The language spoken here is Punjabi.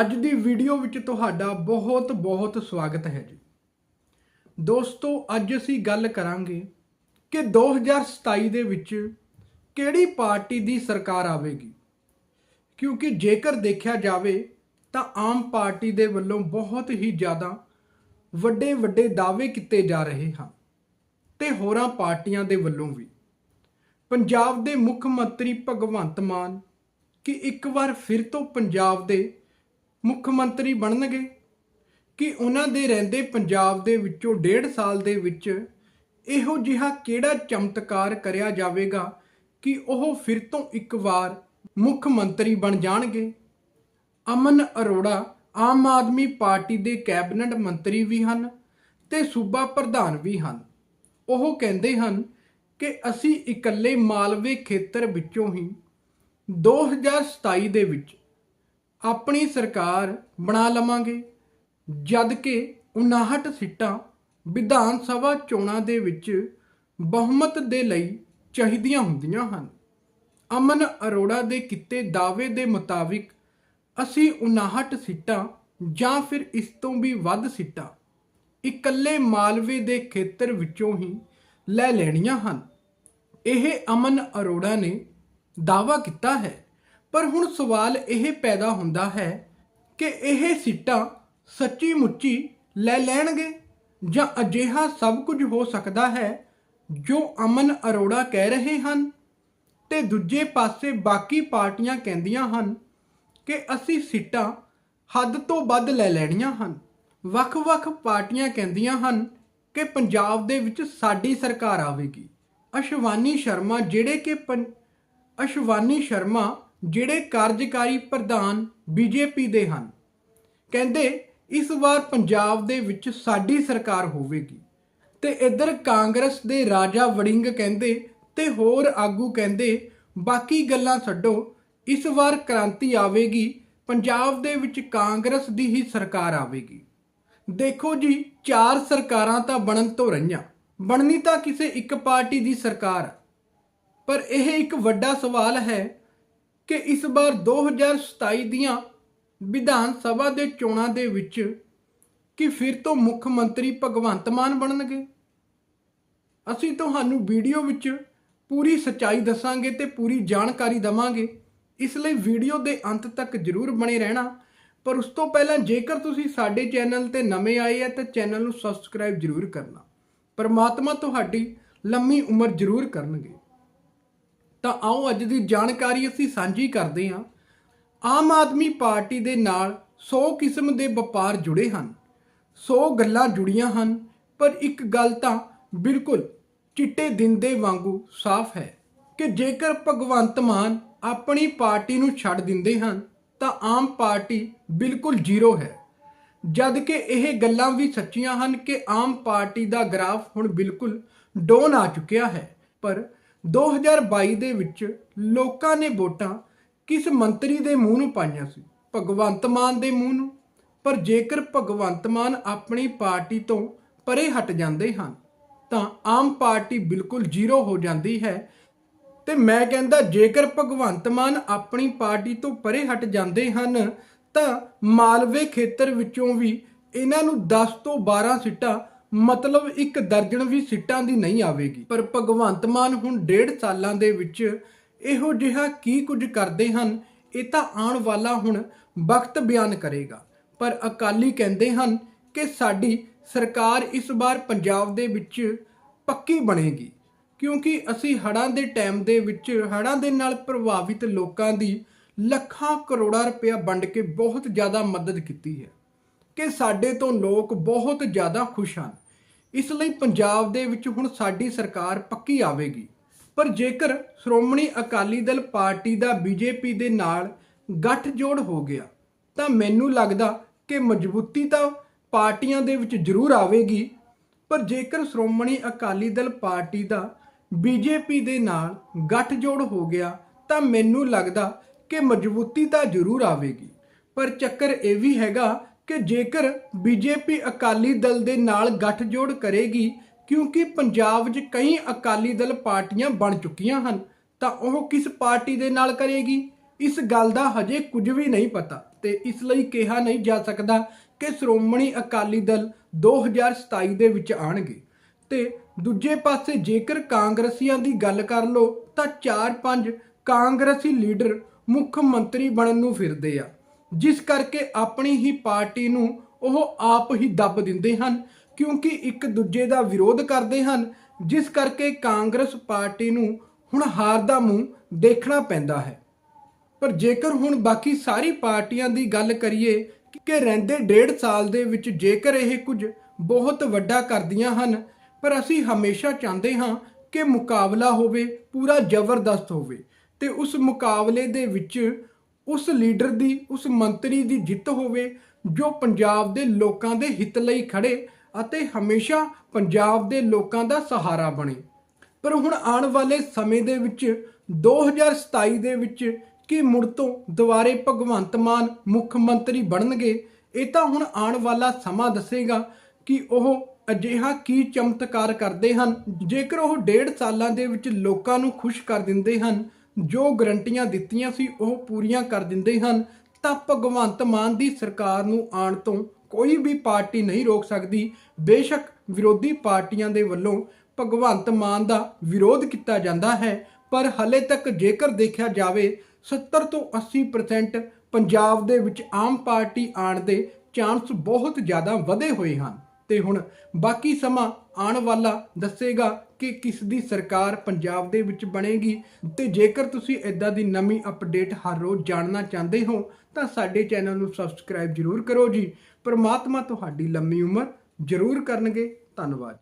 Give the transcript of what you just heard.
ਅੱਜ ਦੀ ਵੀਡੀਓ ਵਿੱਚ ਤੁਹਾਡਾ ਬਹੁਤ ਬਹੁਤ ਸਵਾਗਤ ਹੈ ਜੀ। ਦੋਸਤੋ, ਅੱਜ ਅਸੀਂ ਗੱਲ ਕਰਾਂਗੇ ਕਿ 2027 ਦੇ ਵਿੱਚ ਕਿਹੜੀ ਪਾਰਟੀ ਦੀ ਸਰਕਾਰ ਆਵੇਗੀ। ਕਿਉਂਕਿ ਜੇਕਰ ਦੇਖਿਆ ਜਾਵੇ ਤਾਂ ਆਮ ਪਾਰਟੀ ਦੇ ਵੱਲੋਂ ਬਹੁਤ ਹੀ ਜ਼ਿਆਦਾ ਵੱਡੇ ਵੱਡੇ ਦਾਅਵੇ ਕੀਤੇ ਜਾ ਰਹੇ ਹਨ ਤੇ ਹੋਰਾਂ ਪਾਰਟੀਆਂ ਦੇ ਵੱਲੋਂ ਵੀ। ਪੰਜਾਬ ਦੇ ਮੁੱਖ ਮੰਤਰੀ ਭਗਵੰਤ ਮਾਨ ਕਿ ਇੱਕ ਵਾਰ ਫਿਰ ਤੋਂ ਪੰਜਾਬ ਦੇ ਮੁੱਖ ਮੰਤਰੀ ਬਣਨਗੇ ਕਿ ਉਹਨਾਂ ਦੇ ਰਹਿੰਦੇ ਪੰਜਾਬ ਦੇ ਵਿੱਚੋਂ ਡੇਢ ਸਾਲ ਦੇ ਵਿੱਚ ਇਹੋ ਜਿਹਾ ਕਿਹੜਾ ਚਮਤਕਾਰ ਕਰਿਆ ਜਾਵੇਗਾ ਕਿ ਉਹ ਫਿਰ ਤੋਂ ਇੱਕ ਵਾਰ ਮੁੱਖ ਮੰਤਰੀ ਬਣ ਜਾਣਗੇ? ਅਮਨ ਅਰੋੜਾ ਆਮ ਆਦਮੀ ਪਾਰਟੀ ਦੇ ਕੈਬਨਿਟ ਮੰਤਰੀ ਵੀ ਹਨ ਤੇ ਸੂਬਾ ਪ੍ਰਧਾਨ ਵੀ ਹਨ। ਉਹ ਕਹਿੰਦੇ ਹਨ ਕਿ ਅਸੀਂ ਇਕੱਲੇ ਮਾਲਵੇ ਖੇਤਰ ਵਿੱਚੋਂ ਹੀ 2027 ਦੇ ਵਿੱਚ ਆਪਣੀ ਸਰਕਾਰ ਬਣਾ ਲਵਾਂਗੇ। ਜਦ ਕਿ 59 ਸੀਟਾਂ ਵਿਧਾਨ ਸਭਾ ਚੋਣਾਂ ਦੇ ਵਿੱਚ ਬਹੁਮਤ ਦੇ ਲਈ ਚਾਹੀਦੀਆਂ ਹੁੰਦੀਆਂ ਹਨ। ਅਮਨ ਅਰੋੜਾ ਦੇ ਕੀਤੇ ਦਾਅਵੇ ਦੇ ਮੁਤਾਬਿਕ ਅਸੀਂ 59 ਸੀਟਾਂ ਜਾਂ ਫਿਰ ਇਸ ਤੋਂ ਵੀ ਵੱਧ ਸੀਟਾਂ ਇਕੱਲੇ ਮਾਲਵੇ ਦੇ ਖੇਤਰ ਵਿੱਚੋਂ ਹੀ ਲੈ ਲੈਣੀਆਂ ਹਨ। ਇਹ ਅਮਨ ਅਰੋੜਾ ਨੇ ਦਾਅਵਾ ਕੀਤਾ ਹੈ। ਪਰ ਹੁਣ ਸਵਾਲ ਇਹ ਪੈਦਾ ਹੁੰਦਾ ਹੈ ਕਿ ਇਹ ਸੀਟਾਂ ਸੱਚੀ ਮੁੱਚੀ ਲੈ ਲੈਣਗੇ ਜਾਂ ਅਜਿਹਾ ਸਭ ਕੁਝ ਹੋ ਸਕਦਾ ਹੈ ਜੋ ਅਮਨ ਅਰੋੜਾ ਕਹਿ ਰਹੇ ਹਨ ਤੇ ਦੂਜੇ ਪਾਸੇ ਬਾਕੀ ਪਾਰਟੀਆਂ ਕਹਿੰਦੀਆਂ ਹਨ ਕਿ ਅਸੀਂ ਸੀਟਾਂ ਹੱਦ ਤੋਂ ਵੱਧ ਲੈ ਲੈਣੀਆਂ ਹਨ। ਵੱਖ-ਵੱਖ ਪਾਰਟੀਆਂ ਕਹਿੰਦੀਆਂ ਹਨ ਕਿ ਪੰਜਾਬ ਦੇ ਵਿੱਚ ਸਾਡੀ ਸਰਕਾਰ ਆਵੇਗੀ। ਅਸ਼ਵਾਨੀ ਸ਼ਰਮਾ ਜਿਹੜੇ ਕਿ ਪੰ- ਅਸ਼ਵਾਨੀ ਸ਼ਰਮਾ ਜਿਹੜੇ ਕਾਰਜਕਾਰੀ ਪ੍ਰਧਾਨ ਬੀਜੇਪੀ ਦੇ ਹਨ। ਕਹਿੰਦੇ, ਇਸ ਵਾਰ ਪੰਜਾਬ ਦੇ ਵਿੱਚ ਸਾਡੀ ਸਰਕਾਰ ਹੋਵੇਗੀ। ਤੇ ਇੱਧਰ ਕਾਂਗਰਸ ਦੇ ਰਾਜਾ ਵੜਿੰਗ ਕਹਿੰਦੇ ਤੇ ਹੋਰ ਆਗੂ ਕਹਿੰਦੇ, ਬਾਕੀ ਗੱਲਾਂ ਛੱਡੋ, ਇਸ ਵਾਰ ਕ੍ਰਾਂਤੀ ਆਵੇਗੀ, ਪੰਜਾਬ ਦੇ ਵਿੱਚ ਕਾਂਗਰਸ ਦੀ ਹੀ ਸਰਕਾਰ ਆਵੇਗੀ। ਦੇਖੋ ਜੀ, ਚਾਰ ਸਰਕਾਰਾਂ ਤਾਂ ਬਣਨ ਤੋਂ ਰਹੀਆਂ। ਬਣਨੀ ਤਾਂ ਕਿਸੇ ਇੱਕ ਪਾਰਟੀ ਦੀ ਸਰਕਾਰ ਆ। ਪਰ ਇਹ ਇੱਕ ਵੱਡਾ ਸਵਾਲ ਹੈ ਕਿ ਇਸ ਵਾਰ 2027 ਦੀਆਂ ਵਿਧਾਨ ਸਭਾ ਦੇ ਚੋਣਾਂ ਦੇ ਵਿੱਚ ਕਿ ਫਿਰ ਤੋਂ ਮੁੱਖ ਮੰਤਰੀ ਭਗਵੰਤ ਮਾਨ ਬਣਨਗੇ? ਅਸੀਂ ਤੁਹਾਨੂੰ ਵੀਡੀਓ ਵਿੱਚ ਪੂਰੀ ਸੱਚਾਈ ਦੱਸਾਂਗੇ ਤੇ ਪੂਰੀ ਜਾਣਕਾਰੀ ਦਵਾਂਗੇ। ਇਸ ਲਈ ਵੀਡੀਓ ਦੇ ਅੰਤ ਤੱਕ ਜਰੂਰ ਬਣੇ ਰਹਿਣਾ। ਪਰ ਉਸ ਤੋਂ ਪਹਿਲਾਂ ਜੇਕਰ ਤੁਸੀਂ ਸਾਡੇ ਚੈਨਲ ਤੇ ਨਵੇਂ ਆਏ ਆ ਤਾਂ ਚੈਨਲ ਨੂੰ ਸਬਸਕ੍ਰਾਈਬ ਜਰੂਰ ਕਰਨਾ। ਪਰਮਾਤਮਾ ਤੁਹਾਡੀ ਲੰਮੀ ਉਮਰ ਜਰੂਰ ਕਰਨਗੇ। ਤਾਂ ਆਓ ਅੱਜ ਦੀ ਜਾਣਕਾਰੀ ਅਸੀਂ ਸਾਂਝੀ ਕਰਦੇ ਹਾਂ। ਆਮ ਆਦਮੀ ਪਾਰਟੀ ਦੇ ਨਾਲ 100 ਕਿਸਮ ਦੇ ਵਪਾਰ ਜੁੜੇ ਹਨ। 100 ਗੱਲਾਂ ਜੁੜੀਆਂ ਹਨ, ਪਰ ਇੱਕ ਗੱਲ ਤਾਂ ਬਿਲਕੁਲ ਚਿੱਟੇ ਦਿਨ ਦੇ ਵਾਂਗੂ ਸਾਫ਼ ਹੈ ਕਿ ਜੇਕਰ ਭਗਵੰਤ ਮਾਨ ਆਪਣੀ ਪਾਰਟੀ ਨੂੰ ਛੱਡ ਦਿੰਦੇ ਹਨ, ਤਾਂ ਆਮ ਪਾਰਟੀ ਬਿਲਕੁਲ ਜ਼ੀਰੋ ਹੈ। ਜਦ ਕਿ ਇਹ ਗੱਲਾਂ ਵੀ ਸੱਚੀਆਂ ਹਨ ਕਿ ਆਮ ਪਾਰਟੀ ਦਾ ਗ੍ਰਾਫ ਹੁਣ ਬਿਲਕੁਲ ਡੋਨ ਆ ਚੁੱਕਿਆ ਹੈ, ਪਰ 2022 ਦੇ ਵਿੱਚ ਲੋਕਾਂ ਨੇ ਵੋਟਾਂ ਕਿਸ ਮੰਤਰੀ ਦੇ ਮੂੰਹ ਨੂੰ ਪਾਈਆਂ ਸੀ? ਭਗਵੰਤ ਮਾਨ ਦੇ ਮੂੰਹ ਨੂੰ। ਪਰ ਜੇਕਰ ਭਗਵੰਤ ਮਾਨ ਆਪਣੀ ਪਾਰਟੀ ਤੋਂ ਪਰੇ ਹਟ ਜਾਂਦੇ ਹਨ, ਤਾਂ ਆਮ ਪਾਰਟੀ ਬਿਲਕੁਲ ਜ਼ੀਰੋ ਹੋ ਜਾਂਦੀ ਹੈ। ਤੇ ਮੈਂ ਕਹਿੰਦਾ, ਜੇਕਰ ਭਗਵੰਤ ਮਾਨ ਆਪਣੀ ਪਾਰਟੀ ਤੋਂ ਪਰੇ ਹਟ ਜਾਂਦੇ ਹਨ, ਤਾਂ ਮਾਲਵੇ ਖੇਤਰ ਵਿੱਚੋਂ ਵੀ ਇਹਨਾਂ ਨੂੰ 10 ਤੋਂ 12 ਸੀਟਾਂ ਮਤਲਬ ਇੱਕ ਦਰਜਨ ਵੀ ਸੀਟਾਂ ਦੀ ਨਹੀਂ ਆਵੇਗੀ। ਪਰ ਭਗਵੰਤ ਮਾਨ ਹੁਣ ਡੇਢ ਸਾਲਾਂ ਦੇ ਵਿੱਚ ਇਹੋ ਜਿਹਾ ਕੀ ਕੁਝ ਕਰਦੇ ਹਨ, ਇਹ ਤਾਂ ਆਉਣ ਵਾਲਾ ਹੁਣ ਵਕਤ ਬਿਆਨ ਕਰੇਗਾ। ਪਰ ਅਕਾਲੀ ਕਹਿੰਦੇ ਹਨ ਕਿ ਸਾਡੀ ਸਰਕਾਰ ਇਸ ਵਾਰ ਪੰਜਾਬ ਦੇ ਵਿੱਚ ਪੱਕੀ ਬਣੇਗੀ। ਕਿਉਂਕਿ ਅਸੀਂ ਹੜ੍ਹਾਂ ਦੇ ਟਾਈਮ ਦੇ ਵਿੱਚ, ਹੜ੍ਹਾਂ ਦੇ ਨਾਲ ਪ੍ਰਭਾਵਿਤ ਲੋਕਾਂ ਦੀ ਲੱਖਾਂ ਕਰੋੜਾਂ ਰੁਪਇਆ ਵੰਡ ਕੇ ਬਹੁਤ ਜ਼ਿਆਦਾ ਮਦਦ ਕੀਤੀ ਹੈ ਕਿ ਸਾਡੇ ਤੋਂ ਲੋਕ ਬਹੁਤ ਜ਼ਿਆਦਾ ਖੁਸ਼ ਹਨ। ਇਸ ਲਈ ਪੰਜਾਬ ਦੇ ਵਿੱਚ ਹੁਣ ਸਾਡੀ ਸਰਕਾਰ ਪੱਕੀ ਆਵੇਗੀ। ਪਰ ਜੇਕਰ ਸ਼੍ਰੋਮਣੀ ਅਕਾਲੀ ਦਲ ਪਾਰਟੀ ਦਾ ਬੀਜੇਪੀ ਦੇ ਨਾਲ ਗੱਠਜੋੜ ਹੋ ਗਿਆ, ਤਾਂ ਮੈਨੂੰ ਲੱਗਦਾ ਕਿ ਮਜ਼ਬੂਤੀ ਤਾਂ ਪਾਰਟੀਆਂ ਦੇ ਵਿੱਚ ਜ਼ਰੂਰ ਆਵੇਗੀ। ਪਰ ਜੇਕਰ ਸ਼੍ਰੋਮਣੀ ਅਕਾਲੀ ਦਲ ਪਾਰਟੀ ਦਾ ਬੀਜੇਪੀ ਦੇ ਨਾਲ ਗੱਠਜੋੜ ਹੋ ਗਿਆ, ਤਾਂ ਮੈਨੂੰ ਲੱਗਦਾ ਕਿ ਮਜ਼ਬੂਤੀ ਤਾਂ ਜ਼ਰੂਰ ਆਵੇਗੀ। ਪਰ ਚੱਕਰ ਇਹ ਵੀ ਹੈਗਾ ਕਿ ਜੇਕਰ ਬੀਜੇਪੀ ਅਕਾਲੀ ਦਲ ਦੇ ਨਾਲ ਗੱਠਜੋੜ ਕਰੇਗੀ, ਕਿਉਂਕਿ ਪੰਜਾਬ 'ਚ ਕਈ ਅਕਾਲੀ ਦਲ ਪਾਰਟੀਆਂ ਬਣ ਚੁੱਕੀਆਂ ਹਨ, ਤਾਂ ਉਹ ਕਿਸ ਪਾਰਟੀ ਦੇ ਨਾਲ ਕਰੇਗੀ? ਇਸ ਗੱਲ ਦਾ ਹਜੇ ਕੁਝ ਵੀ ਨਹੀਂ ਪਤਾ ਤੇ ਇਸ ਲਈ ਕਿਹਾ ਨਹੀਂ ਜਾ ਸਕਦਾ ਕਿ ਸ਼੍ਰੋਮਣੀ ਅਕਾਲੀ ਦਲ 2027 ਦੇ ਵਿੱਚ ਆਣਗੇ। ਤੇ ਦੂਜੇ ਪਾਸੇ ਜੇਕਰ ਕਾਂਗਰਸੀਆਂ ਦੀ ਗੱਲ ਕਰ ਲਓ, ਤਾਂ 4-5 ਕਾਂਗਰਸੀ ਲੀਡਰ ਮੁੱਖ ਮੰਤਰੀ ਬਣਨ ਨੂੰ ਫਿਰਦੇ ਆ। ਜਿਸ ਕਰਕੇ ਆਪਣੀ ਹੀ ਪਾਰਟੀ ਨੂੰ ਉਹ ਆਪ ਹੀ ਦੱਬ ਦਿੰਦੇ ਹਨ, ਕਿਉਂਕਿ ਇੱਕ ਦੂਜੇ ਦਾ ਵਿਰੋਧ ਕਰਦੇ ਹਨ, ਜਿਸ ਕਰਕੇ ਕਾਂਗਰਸ ਪਾਰਟੀ ਨੂੰ ਹੁਣ ਹਾਰ ਦਾ ਮੂੰਹ ਦੇਖਣਾ ਪੈਂਦਾ ਹੈ। ਪਰ ਜੇਕਰ ਹੁਣ ਬਾਕੀ ਸਾਰੀ ਪਾਰਟੀਆਂ ਦੀ ਗੱਲ ਕਰੀਏ ਕਿ ਰਹਿੰਦੇ ਡੇਢ ਸਾਲ ਦੇ ਵਿੱਚ ਜੇਕਰ ਇਹ ਕੁਝ ਬਹੁਤ ਵੱਡਾ ਕਰਦੀਆਂ ਹਨ, ਪਰ ਅਸੀਂ ਹਮੇਸ਼ਾ ਚਾਹੁੰਦੇ ਹਾਂ ਕਿ ਮੁਕਾਬਲਾ ਹੋਵੇ, ਪੂਰਾ ਜ਼ਬਰਦਸਤ ਹੋਵੇ, ਤੇ ਉਸ ਮੁਕਾਬਲੇ ਦੇ ਵਿੱਚ ਉਸ ਲੀਡਰ ਦੀ, ਉਸ ਮੰਤਰੀ ਦੀ ਜਿੱਤ ਹੋਵੇ, ਜੋ ਪੰਜਾਬ ਦੇ ਲੋਕਾਂ ਦੇ ਹਿੱਤ ਲਈ ਖੜੇ ਅਤੇ ਹਮੇਸ਼ਾ ਪੰਜਾਬ ਦੇ ਲੋਕਾਂ ਦਾ ਸਹਾਰਾ ਬਣੇ। ਪਰ ਹੁਣ ਆਉਣ ਵਾਲੇ ਸਮੇਂ ਦੇ ਵਿੱਚ 2027 ਦੇ ਵਿੱਚ ਕੀ ਮੁੜ ਤੋਂ ਦੁਬਾਰੇ ਭਗਵੰਤ ਮਾਨ ਮੁੱਖ ਮੰਤਰੀ ਬਣਨਗੇ, ਇਹ ਤਾਂ ਹੁਣ ਆਉਣ ਵਾਲਾ ਸਮਾਂ ਦੱਸੇਗਾ ਕਿ ਉਹ ਅਜਿਹਾ ਕੀ ਚਮਤਕਾਰ ਕਰਦੇ ਹਨ। ਜੇਕਰ ਉਹ ਡੇਢ ਸਾਲਾਂ ਦੇ ਵਿੱਚ ਲੋਕਾਂ ਨੂੰ ਖੁਸ਼ ਕਰ ਦਿੰਦੇ ਹਨ ਜੋ ਗਰੰਟੀਆਂ ਦਿੱਤੀਆਂ ਸੀ, ਉਹ ਪੂਰੀਆਂ ਕਰ ਦਿੰਦੇ ਹਨ, ਤਾਂ ਭਗਵੰਤ ਮਾਨ ਦੀ ਸਰਕਾਰ ਨੂੰ ਆਉਣ ਤੋਂ ਕੋਈ ਵੀ ਪਾਰਟੀ ਨਹੀਂ ਰੋਕ ਸਕਦੀ। ਬੇਸ਼ੱਕ ਵਿਰੋਧੀ ਪਾਰਟੀਆਂ ਦੇ ਵੱਲੋਂ ਭਗਵੰਤ ਮਾਨ ਦਾ ਵਿਰੋਧ ਕੀਤਾ ਜਾਂਦਾ ਹੈ, ਪਰ ਹਲੇ ਤੱਕ ਜੇਕਰ ਦੇਖਿਆ ਜਾਵੇ 70 ਤੋਂ 80% ਪੰਜਾਬ ਦੇ ਵਿੱਚ ਆਮ ਪਾਰਟੀ ਆਣ ਦੇ ਚਾਂਸ ਬਹੁਤ ਜ਼ਿਆਦਾ ਵਧੇ ਹੋਏ ਹਨ। ਤੇ ਹੁਣ ਬਾਕੀ ਸਮਾਂ ਆਉਣ ਵਾਲਾ ਦੱਸੇਗਾ ਕਿ ਕਿਸ ਦੀ ਸਰਕਾਰ ਪੰਜਾਬ ਦੇ ਵਿੱਚ ਬਣੇਗੀ? ਤੇ ਜੇਕਰ ਤੁਸੀਂ ਇਦਾਂ ਦੀ ਨਵੀਂ ਅਪਡੇਟ ਹਰ ਰੋਜ਼ ਜਾਣਨਾ ਚਾਹੁੰਦੇ ਹੋ, ਤਾਂ ਸਾਡੇ ਚੈਨਲ ਨੂੰ ਸਬਸਕ੍ਰਾਈਬ ਜ਼ਰੂਰ ਕਰੋ ਜੀ। ਪਰਮਾਤਮਾ ਤੁਹਾਡੀ ਲੰਮੀ ਉਮਰ ਜ਼ਰੂਰ ਕਰਨਗੇ। ਧੰਨਵਾਦ।